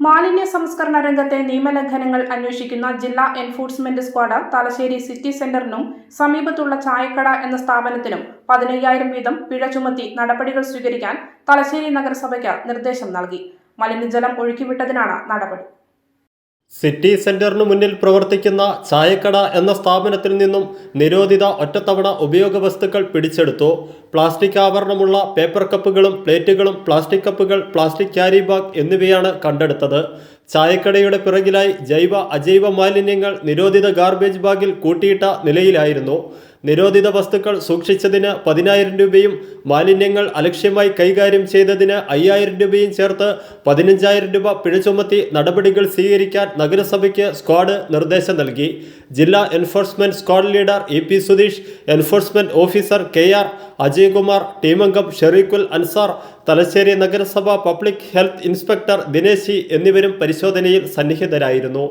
മാലിന്യ സംസ്കരണ രംഗത്തെ നിയമലംഘനങ്ങൾ അന്വേഷിക്കുന്ന ജില്ലാ എൻഫോഴ്സ്മെന്റ് സ്ക്വാഡ് തലശ്ശേരി സിറ്റി സെന്ററിനും സമീപത്തുള്ള ചായക്കട എന്ന സ്ഥാപനത്തിനും പതിനയ്യായിരം വീതം പിഴ ചുമത്തി നടപടികൾ സ്വീകരിക്കാൻ തലശ്ശേരി നഗരസഭയ്ക്ക് നിർദ്ദേശം നൽകി. മലിനജലം ഒഴുക്കിവിട്ടതിനാണ് നടപടി. സിറ്റി സെന്ററിനു മുന്നിൽ പ്രവർത്തിക്കുന്ന ചായക്കട എന്ന സ്ഥാപനത്തിൽ നിന്നും നിരോധിത ഒറ്റത്തവണ ഉപയോഗ വസ്തുക്കൾ പിടിച്ചെടുത്തു. പ്ലാസ്റ്റിക് ആവരണമുള്ള പേപ്പർ കപ്പുകളും പ്ലേറ്റുകളും പ്ലാസ്റ്റിക് കപ്പുകൾ പ്ലാസ്റ്റിക് ക്യാരി ബാഗ് എന്നിവയാണ് കണ്ടെടുത്തത്. ചായക്കടയുടെ പിറകിലായി ജൈവ അജൈവ മാലിന്യങ്ങൾ നിരോധിത ഗാർബേജ് ബാഗിൽ കൂട്ടിയിട്ട നിലയിലായിരുന്നു. നിരോധിത വസ്തുക്കൾ സൂക്ഷിച്ചതിന് പതിനായിരം രൂപയും മാലിന്യങ്ങൾ അലക്ഷ്യമായി കൈകാര്യം ചെയ്തതിന് അയ്യായിരം രൂപയും ചേർത്ത് പതിനഞ്ചായിരം രൂപ പിഴ ചുമത്തി നടപടികൾ സ്വീകരിക്കാൻ നഗരസഭയ്ക്ക് സ്ക്വാഡ് നിർദ്ദേശം നൽകി. ജില്ലാ enforcement squad leader E P Sudheesh enforcement officer K R Ajaykumar ടീമംഗം Shereekhul Ansar Thalassery നഗരസഭ പബ്ലിക് ഹെൽത്ത് ഇൻസ്പെക്ടർ ദിനേശി എന്നിവരും പരിശോധനയിൽ സന്നിഹിതരായിരുന്നു.